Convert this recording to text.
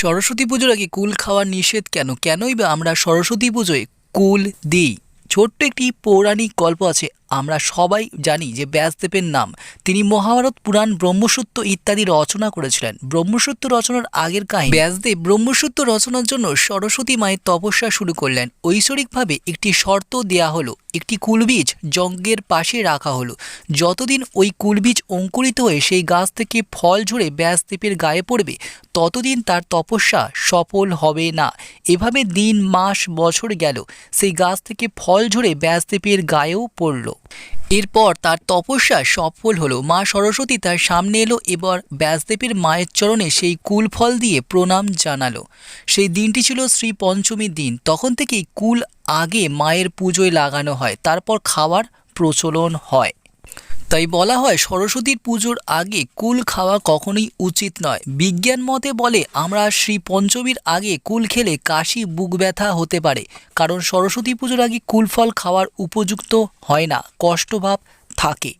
সরস্বতী পুজোর আগে কুল খাওয়ার নিষেধ কেন? কেনই বা আমরা সরস্বতী পুজোয় কুল দিই? ছোট্ট একটি পৌরাণিক গল্প আছে। আমরা সবাই জানি যে ব্যাসদেবের নাম। তিনি মহাভারত, পুরাণ, ব্রহ্মসূত্র ইত্যাদি রচনা করেছিলেন। ব্রহ্মসূত্র রচনার আগের কাহিনী। ব্যাসদেব ব্রহ্মসূত্র রচনার জন্য সরস্বতী মায়ের তপস্যা শুরু করলেন। ঐশ্বরিকভাবে একটি শর্ত দেয়া হলো, একটি কুলবীজ যজ্ঞের পাশে রাখা হলো। যতদিন ওই কুলবীজ অঙ্কুরিত হয়ে সেই গাছ থেকে ফল ঝরে ব্যাসদেবের গায়ে পড়বে, ততদিন তার তপস্যা সফল হবে না। এভাবে দিন, মাস, বছর গেল। সেই গাছ থেকে ফল ঝরে ব্যাসদেবের গায়েও পড়ল। এরপর তার তপস্যা সফল হলো। মা সরস্বতী তার সামনে এলো, এবার ব্যাসদেবের মায়ের চরণে সেই কুল ফল দিয়ে প্রণাম জানালো। সেই দিনটি ছিল শ্রী পঞ্চমীর দিন। তখন থেকেই কুল আগে মায়ের পুজোয় লাগানো হয়, তারপর খাওয়ার প্রচলন হয়। তাই বলা হয় সরস্বতীর পুজোর আগে কুল খাওয়া কখনোই উচিত নয়। বিজ্ঞান মতে বলে আমরা শ্রী পঞ্চমীর আগে কুল খেলে কাশি, বুক ব্যথা হতে পারে। কারণ সরস্বতী পুজোর আগে কুল ফল খাওয়ার উপযুক্ত হয় না, কষ্টভাব থাকে।